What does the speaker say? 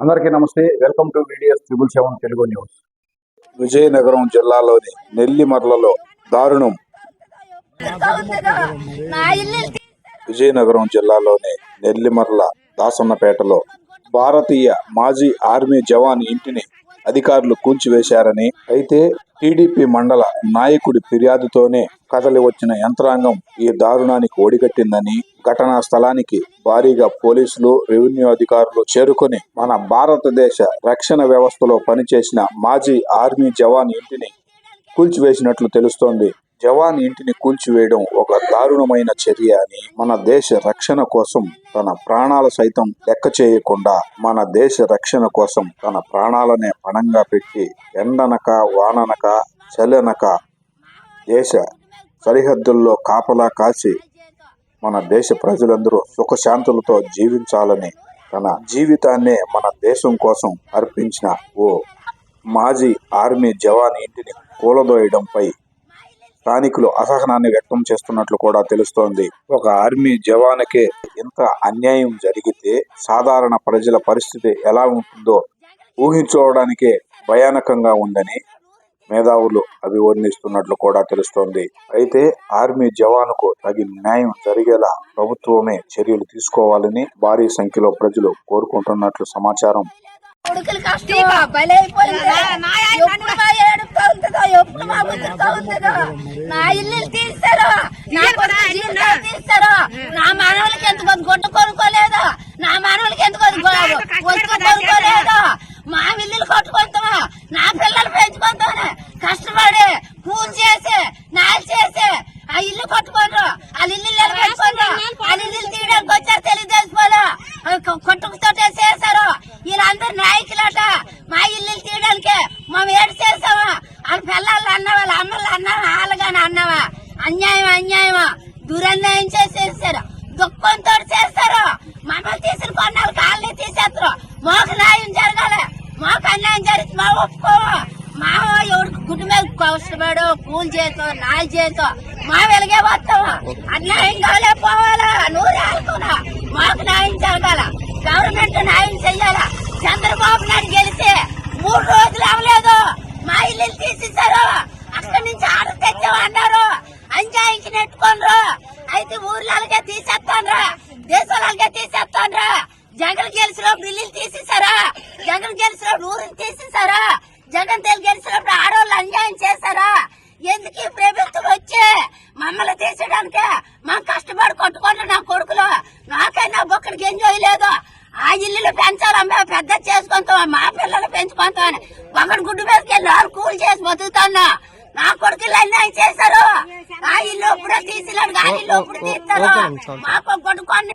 అందరికీ నమస్తే. Welcome to videos triple seven Telugu news. Vizianagaram జిల్లాలోని నెల్లిమర్లలో దారుణం. విజయనగరం జిల్లాలోని నెల్లిమర్ల దాసన్నపేటలో భారతీయ మాజీ ఆర్మీ జవాన్ ఇంటిని అధికారులు కూల్చివేశారని అయితే టీడీపీ మండల నాయకుడి ఫిర్యాదుతోనే కదలి వచ్చిన యంత్రాంగం ఈ దారుణానికి ఒడిగట్టిందని ఘటనా స్థలానికి భారీగా పోలీసులు రెవెన్యూ అధికారులు చేరుకొని మన భారతదేశ రక్షణ వ్యవస్థలో పనిచేసిన మాజీ ఆర్మీ జవాన్ ఇంటిని కూల్చివేసినట్లు తెలుస్తోంది. జవాన్ ఇంటిని కూల్చివేయడం ఒక దారుణమైన చర్య అని మన దేశ రక్షణ కోసం తన ప్రాణాలు సైతం లెక్క చేయకుండా మన దేశ రక్షణ కోసం తన ప్రాణాలనే పణంగా పెట్టి ఎండనక వాననక చలనక దేశ సరిహద్దుల్లో కాపలా కాసి మన దేశ ప్రజలందరూ సుఖశాంతులతో జీవించాలని తన జీవితాన్నే మన దేశం కోసం అర్పించిన ఓ మాజీ ఆర్మీ జవాన్ ఇంటిని కూలదోయడంపై స్థానికులు అసహనాన్ని వ్యక్తం చేస్తున్నట్లు కూడా తెలుస్తోంది. ఒక ఆర్మీ జవానుకే ఇంత అన్యాయం జరిగితే సాధారణ ప్రజల పరిస్థితి ఎలా ఉంటుందో ఊహించుకోవడానికే భయానకంగా ఉందని మేధావులు అభివర్ణిస్తున్నట్లు కూడా తెలుస్తోంది. అయితే ఆర్మీ జవానుకు తగిన న్యాయం జరిగేలా ప్రభుత్వమే చర్యలు తీసుకోవాలని భారీ సంఖ్యలో ప్రజలు కోరుకుంటున్నట్లు సమాచారం కొడుకులు కష్టం. బలైపోయింది ఎప్పుడు మా ఏడుపుతా ఉంటుందో ఎప్పుడు మా ఉంటుందో. నా ఇల్లు తీస్తారు నా తీస్తారు మానవులకి ఎందుకు అది గొడ్డు కొనుక్కోలేదు నా మానవులకి ఎందుకు గొ- వస్తువు కొనుక్కోలేదు మా ఇల్లులు కొట్టుకుంటామా నా పిల్లలు పెంచుకుంటామని కష్టపడి కూలి చేసి నాలు చేసి ఆ ఇల్లు కొట్టుకోండ్రు. ఆ ఇల్లు పెట్టుకోండ్రు ఆ ఇల్లు తీయడానికి వచ్చారు తెలుగుదేశం వాళ్ళు కొట్టుకుతోటే చేశారు వీళ్ళందరూ నాయకులట మా ఇల్లు తీయడానికి మేము ఏడు చేసామా వాళ్ళ పిల్లలు అన్నావా వాళ్ళ అమ్మలు అన్నవా? వాళ్ళగాని అన్నావా? అన్యాయం అన్యాయమా? దురన్యాయం చేసేసారు దుఃఖంతో చేస్తారు. మమ్మల్ని తీసిన కొన్నాళ్ళు కాళ్ళని తీసేస్తారు. మాకు న్యాయం జరగాలి. మాకు అన్యాయం జరిగింది మా ఒప్పుకోము. మా ఎవరికి గుడ్డు మీద కష్టపడో కూలి చేతో నాయ చేతో మా వెలిగే వస్తాము నెట్టుకోనరు అయితే ఊర్లకే తీసేస్తాన్రా దేశాలకే తీసేస్తాన్రా జగన్ గెలిచినప్పుడు ఇల్లు తీసేసారా జగన్ గెలిచినప్పుడు ఊరిని తీసేసారా జగన్ తెలు గెలిచినప్పుడు ఆడవాళ్ళు అన్యాయం చేశారా? ఎందుకు ఈ ప్రభుత్వం వచ్చి మమ్మల్ని తీసేయడానికి మా కష్టపడి కొట్టుకుంటూ నా కొడుకులు? నాకైనా ఒక్కడికి ఎంజాయ్ లేదు ఆ ఇల్లులు పెంచాలమ్మా పెద్ద చేసుకుంటాం మా పిల్లలు పెంచుకుంటామని ఒకటి గుడ్డు వేసుకెళ్ళి వాళ్ళు కూలి చేసి బతుకుతాను నా కొడుకులు అన్యాయం చేశారు? ఆ ఇల్లు ఇప్పుడు తీసినాడు ఆ ఇల్లు ఇప్పుడు తీస్తారు మాకు కొట్టుకొని